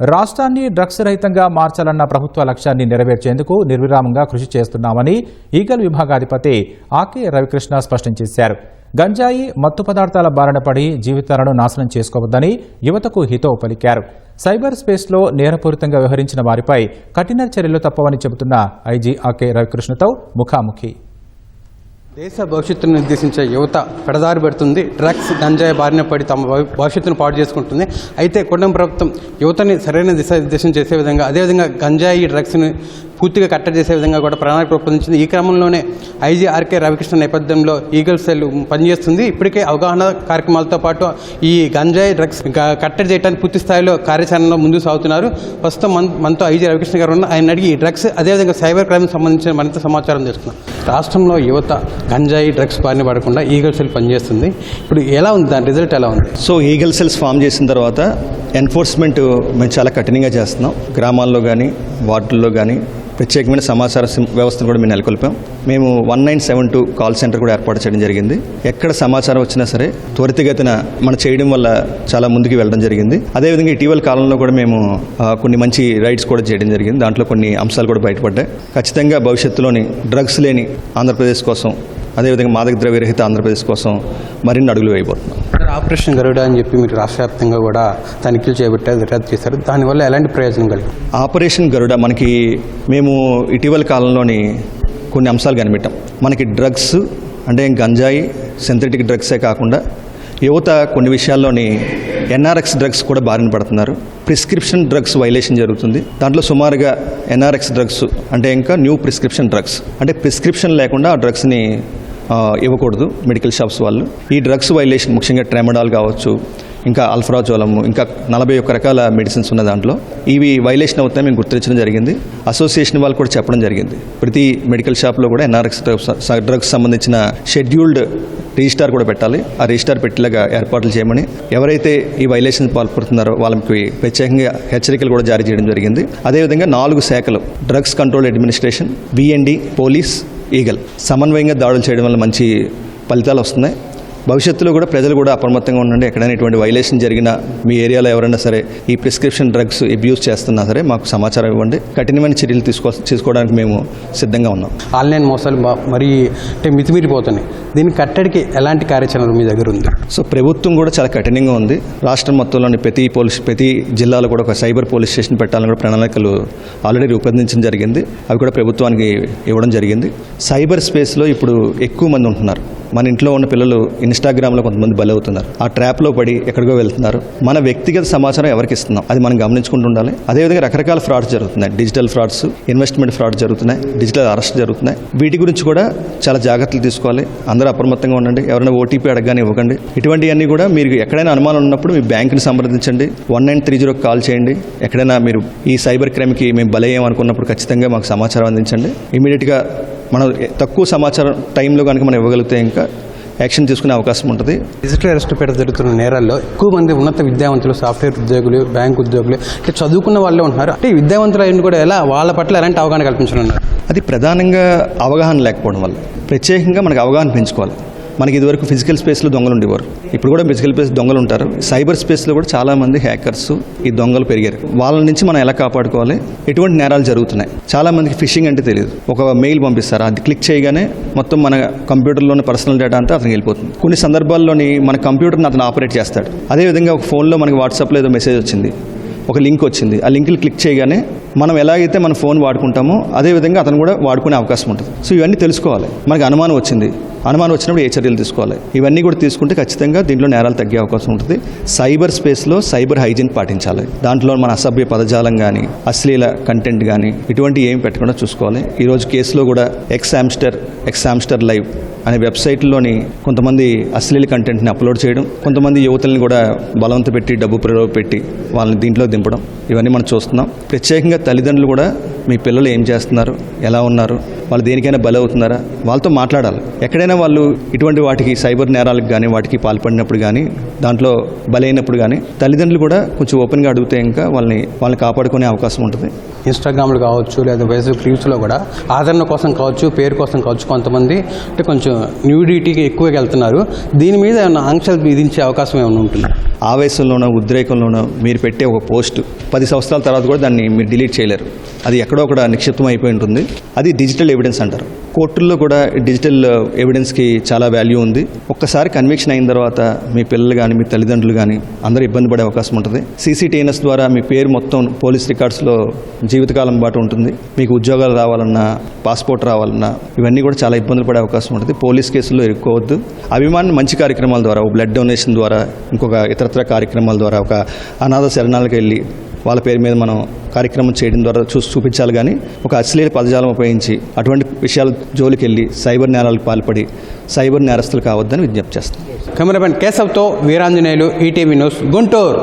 రాష్ట్రాన్ని డ్రగ్స్ రహితంగా మార్చాలన్న ప్రభుత్వ లక్ష్యాన్ని నెరవేర్చేందుకు నిర్విరామంగా కృషి చేస్తున్నామని ఈగల్ విభాగాధిపతి ఆకే రవికృష్ణ స్పష్టం చేశారు. గంజాయి మత్తు పదార్థాల బారిన పడి జీవితాలను నాశనం చేసుకోవద్దని యువతకు హితవు పలికారు. సైబర్ స్పేస్లో నేరపూరితంగా వ్యవహరించిన వారిపై కఠిన చర్యలు తప్పవని చెబుతున్న ఐజీ ఆకే రవికృష్ణతో ముఖాముఖి. దేశ భవిష్యత్తును నిర్దేశించే యువత పెడదారి పెడుతుంది. డ్రగ్స్ గంజాయి బారిన పడి తమ భవిష్యత్తును పాటు చేసుకుంటుంది. అయితే కుటుంబ ప్రభుత్వం యువతని సరైన దిశ నిర్దేశం చేసే విధంగా అదేవిధంగా గంజాయి డ్రగ్స్ని పూర్తిగా కట్టడి చేసే విధంగా కూడా ప్రణాళిక రూపొందించింది. ఈ క్రమంలోనే ఐజీ ఆర్కే రవికృష్ణ నేపథ్యంలో ఈగల్ సెల్ పనిచేస్తుంది. ఇప్పటికే అవగాహన కార్యక్రమాలతో పాటు ఈ గంజాయి డ్రగ్స్ క- కట్టడి చేయడానికి పూర్తి స్థాయిలో కార్యాచరణలో ముందుకు సాగుతున్నారు. ప్రస్తుతం మన మనతో ఐజీ రవికృష్ణ గారు ఉన్న ఆయన అడిగి ఈ డ్రగ్స్ అదేవిధంగా సైబర్ క్రైమ్ సంబంధించిన మరింత సమాచారం తెలుసుకున్నాం రాష్ట్రంలో యువత గంజాయి డ్రగ్స్ బారిన పడకుండా ఈగల్ సెల్ పనిచేస్తుంది. ఇప్పుడు ఎలా ఉంది? దాని రిజల్ట్ ఎలా ఉంది? సో ఈగల్ సెల్స్ ఫామ్ చేసిన తర్వాత ఎన్ఫోర్స్మెంట్ మేము చాలా కఠినంగా చేస్తున్నాం. గ్రామాల్లో కానీ వార్డుల్లో కానీ ప్రత్యేకమైన సమాచార వ్యవస్థను కూడా మేము నెలకొల్పాం. మేము one nine seven two call centre కూడా ఏర్పాటు చేయడం జరిగింది. ఎక్కడ సమాచారం వచ్చినా సరే త్వరితగతిన మనం చేయడం వల్ల చాలా ముందుకు వెళ్ళడం జరిగింది. అదేవిధంగా ఇటీవల కాలంలో కూడా మేము కొన్ని మంచి రైడ్స్ కూడా చేయడం జరిగింది. దాంట్లో కొన్ని అంశాలు కూడా బయటపడ్డాయి. ఖచ్చితంగా భవిష్యత్తులోని డ్రగ్స్ లేని ఆంధ్రప్రదేశ్ కోసం అదేవిధంగా మాదక ద్రవ్య రహిత ఆంధ్రప్రదేశ్ కోసం మరిన్ని అడుగులు వేయబోతున్నాం. ఆపరేషన్ గరుడ అని చెప్పి మీరు రాష్ట్ర వ్యాప్తంగా కూడా తనిఖీలు చేపట్టారు దర్యాప్తు చేశారు. దానివల్ల ఎలాంటి ప్రయోజనం కలిగింది? ఆపరేషన్ గరుడ మనకి మేము ఇటీవల కాలంలోని కొన్ని అంశాలు కనిపెట్టాం. మనకి డ్రగ్స్ అంటే గంజాయి సింథటిక్ డ్రగ్సే కాకుండా యువత కొన్ని విషయాల్లోని ఎన్ఆర్ఎక్స్ డ్రగ్స్ కూడా బారిన పడుతున్నారు. ప్రిస్క్రిప్షన్ డ్రగ్స్ వైలేషన్ జరుగుతుంది. దాంట్లో సుమారుగా ఎన్ఆర్ఎక్స్ డ్రగ్స్ అంటే ఇంకా న్యూ ప్రిస్క్రిప్షన్ డ్రగ్స్. అంటే ప్రిస్క్రిప్షన్ లేకుండా ఆ డ్రగ్స్ని ఇవ్వకూడదు మెడికల్ షాప్స్ వాళ్ళు. ఈ డ్రగ్స్ వైలేషన్ ముఖ్యంగా ట్రెమడాల్ కావచ్చు ఇంకా అల్ఫ్రాజోలము ఇంకా నలభై ఒక్క రకాల మెడిసిన్స్ ఉన్న దాంట్లో ఇవి వైలేషన్ అవుతాయి మేము గుర్తించడం జరిగింది. అసోసియేషన్ వాళ్ళు కూడా చెప్పడం జరిగింది. ప్రతి మెడికల్ షాప్లో కూడా ఎన్ఆర్ఎక్స్ డ్రగ్స్ డ్రగ్స్ సంబంధించిన షెడ్యూల్డ్ రిజిస్టార్ కూడా పెట్టాలి. ఆ రిజిస్టార్ పెట్టేలాగా ఏర్పాట్లు చేయమని ఎవరైతే ఈ వైలేషన్ పాల్పడుతున్నారో వాళ్ళకి ప్రత్యేకంగా హెచ్చరికలు కూడా జారీ చేయడం జరిగింది. అదేవిధంగా నాలుగు శాఖలు drugs control administration BND police eagle. సమన్వయంగా దాడులు చేయడం వల్ల మంచి ఫలితాలు వస్తున్నాయి. భవిష్యత్తులో కూడా ప్రజలు కూడా అప్రమత్తంగా ఉండండి. ఎక్కడైనా ఇటువంటి వైలేషన్ జరిగినా మీ ఏరియాలో ఎవరైనా సరే ఈ ప్రిస్క్రిప్షన్ డ్రగ్స్ అబ్యూస్ చేస్తున్నా సరే మాకు సమాచారం ఇవ్వండి. కఠినమైన చర్యలు తీసుకో తీసుకోవడానికి మేము సిద్ధంగా ఉన్నాం. ఆన్లైన్ మోసాలు మరీ అంటే మితిమీరిపోతున్నాయి. దీని కట్టడికి ఎలాంటి కార్యాచరణ మీ దగ్గర ఉంది? సో ప్రభుత్వం కూడా చాలా కఠినంగా ఉంది. రాష్ట్రం మొత్తంలోని ప్రతి పోలీస్ ప్రతి జిల్లాలో కూడా ఒక సైబర్ పోలీస్ స్టేషన్ పెట్టాలని కూడా ప్రణాళికలు ఆల్రెడీ రూపొందించడం జరిగింది. అవి కూడా ప్రభుత్వానికి ఇవ్వడం జరిగింది. సైబర్ స్పేస్లో ఇప్పుడు ఎక్కువ మంది ఉంటున్నారు. మన ఇంట్లో ఉన్న పిల్లలు ఇన్స్టాగ్రామ్లో కొంతమంది బలవుతున్నారు. ఆ ట్రాప్లో పడి ఎక్కడికో వెళ్తున్నారు. మన వ్యక్తిగత సమాచారం ఎవరికి ఇస్తున్నాం? అది మనం గమనించుకుంటూ ఉండాలి. అదేవిధంగా రకరకాల ఫ్రాడ్స్ జరుగుతున్నాయి. డిజిటల్ ఫ్రాడ్స్ ఇన్వెస్ట్మెంట్ ఫ్రాడ్ జరుగుతున్నాయి. డిజిటల్ అరెస్ట్ జరుగుతున్నాయి. వీటి గురించి కూడా చాలా జాగ్రత్తలు తీసుకోవాలి. అందరూ అప్రమత్తంగా ఉండండి. ఎవరైనా ఓటీపీ అడగగానే ఇవ్వకండి. ఇటువంటివన్నీ కూడా మీరు ఎక్కడైనా అనుమానం ఉన్నప్పుడు మీ బ్యాంకుని సంప్రదించండి. వన్ నైన్ త్రీ జీరోకి కాల్ చేయండి. ఎక్కడైనా మీరు ఈ సైబర్ క్రైమ్కి మేము బలయ్యాం అనుకున్నప్పుడు ఖచ్చితంగా మాకు సమాచారం అందించండి. ఇమీడియట్గా మనం తక్కువ సమాచారం టైంలో కనుక మనం ఇవ్వగలిగితే ఇంకా యాక్షన్ తీసుకునే అవకాశం ఉంటుంది. డిజిటల్ అరెస్ట్ పేట జరుగుతున్న నేరాల్లో ఎక్కువ మంది ఉన్నత విద్యావంతులు సాఫ్ట్వేర్ ఉద్యోగులు బ్యాంక్ ఉద్యోగులు అంటే చదువుకున్న వాళ్ళే ఉంటున్నారు. అంటే ఈ విద్యావంతులు అయిన కూడా ఎలా వాళ్ళ పట్ల ఎలాంటి అవగాహన కల్పించనున్నారు అది ప్రధానంగా అవగాహన లేకపోవడం వల్ల ప్రత్యేకంగా మనకు అవగాహన పెంచుకోవాలి. మనకి ఇదివరకు ఫిజికల్ స్పేస్లో దొంగలు ఉండేవారు. ఇప్పుడు కూడా ఫిజికల్ స్పేస్ దొంగలు ఉంటారు. సైబర్ స్పేస్లో కూడా చాలామంది హ్యాకర్స్ ఈ దొంగలు పెరిగారు. వాళ్ళ నుంచి మనం ఎలా కాపాడుకోవాలి? ఎటువంటి నేరాలు జరుగుతున్నాయి. చాలామందికి ఫిషింగ్ అంటే తెలియదు. ఒక మెయిల్ పంపిస్తారు. అది క్లిక్ చేయగానే మొత్తం మన కంప్యూటర్లోని పర్సనల్ డేటా అంతా అతనికి వెళ్ళిపోతుంది. కొన్ని సందర్భాల్లోని మన కంప్యూటర్ని అతను ఆపరేట్ చేస్తాడు. అదేవిధంగా ఒక ఫోన్లో మనకి వాట్సాప్లో ఏదో మెసేజ్ వచ్చింది. ఒక లింక్ వచ్చింది. ఆ లింక్ని క్లిక్ చేయగానే మనం ఎలాగైతే మన ఫోన్ వాడుకుంటామో అదే విధంగా అతను కూడా వాడుకునే అవకాశం ఉంటుంది. సో ఇవన్నీ తెలుసుకోవాలి. మనకి అనుమానం వచ్చింది. అనుమానం వచ్చినప్పుడు ఏ చర్యలు తీసుకోవాలి? ఇవన్నీ కూడా తీసుకుంటే ఖచ్చితంగా దీంట్లో నేరాలు తగ్గే అవకాశం ఉంటుంది. సైబర్ స్పేస్లో సైబర్ హైజీన్ పాటించాలి. దాంట్లో మన అసభ్య పదజాలం కానీ అశ్లీల కంటెంట్ కానీ ఇటువంటి ఏమి పెట్టకుండా చూసుకోవాలి. ఈరోజు కేసులో కూడా X hamster X hamster live అనే వెబ్సైట్లోని కొంతమంది అశ్లీల కంటెంట్ని అప్లోడ్ చేయడం కొంతమంది యువతల్ని కూడా బలవంత పెట్టి డబ్బు ప్రలోభ పెట్టి వాళ్ళని దీంట్లో దింపడం ఇవన్నీ మనం చూస్తున్నాం. ప్రత్యేకంగా తల్లిదండ్రులు కూడా మీ పిల్లలు ఏం చేస్తున్నారు? ఎలా ఉన్నారు? వాళ్ళు దేనికైనా బలి అవుతున్నారా వాళ్ళతో మాట్లాడాలి. ఎక్కడైనా వాళ్ళు ఇటువంటి వాటికి సైబర్ నేరాలకు కానీ వాటికి పాల్పడినప్పుడు కానీ దాంట్లో బలైనప్పుడు కానీ తల్లిదండ్రులు కూడా కొంచెం ఓపెన్గా అడిగితే ఇంకా వాళ్ళని వాళ్ళని కాపాడుకునే అవకాశం ఉంటుంది. ఇన్స్టాగ్రామ్లు కావచ్చు లేదా ఫేస్బుక్ రీల్స్లో కూడా ఆదరణ కోసం కావచ్చు పేరు కోసం కావచ్చు కొంతమంది అంటే కొంచెం న్యూడిటీకి ఎక్కువగా వెళ్తున్నారు. దీని మీద ఏమైనా ఆంక్షలు విధించే అవకాశం ఏమైనా ఉంటుంది? ఆవేశంలోనో ఉద్రేకంలోనో మీరు పెట్టే ఒక పోస్ట్ పది సంవత్సరాల తర్వాత కూడా దాన్ని మీరు డిలీట్ చేయలేరు. అది ఎక్కడో ఒక నిక్షిప్తం అయిపోయి ఉంటుంది. అది డిజిటల్ ఎవిడెన్స్ అంటారు. కోర్టుల్లో కూడా డిజిటల్ ఎవిడెన్స్కి uh, చాలా వాల్యూ ఉంది. ఒక్కసారి కన్విక్షన్ అయిన తర్వాత మీ పిల్లలు కానీ మీ తల్లిదండ్రులు కానీ అందరూ ఇబ్బంది పడే అవకాశం ఉంటుంది. సీసీటీఎన్ఎస్ ద్వారా మీ పేరు మొత్తం పోలీస్ రికార్డ్స్లో జీవితకాలం పాటు ఉంటుంది. మీకు ఉద్యోగాలు రావాలన్నా పాస్పోర్ట్ రావాలన్నా ఇవన్నీ కూడా చాలా ఇబ్బందులు పడే అవకాశం ఉంటుంది. పోలీస్ కేసుల్లో ఇరుక్కోవద్దు. అభిమాని మంచి కార్యక్రమాల ద్వారా బ్లడ్ డొనేషన్ ద్వారా ఇంకొక ఇతరత్ర కార్యక్రమాల ద్వారా ఒక అనాథ శరణాలకు వెళ్ళి వాళ్ళ పేరు మీద మనం కార్యక్రమం చేయడం ద్వారా చూసి చూపించాలి కానీ ఒక అశ్లీల పదజాలం ఉపయోగించి అటువంటి విషయాల జోలికి వెళ్ళి సైబర్ నేరాలకు పాల్పడి సైబర్ నేరస్తులు కావద్దని విజ్ఞప్తి చేస్తాం కెమెరామెన్ కేశవ్తో వీరాంజనేయులు ఈటీవీ న్యూస్ గుంటూరు.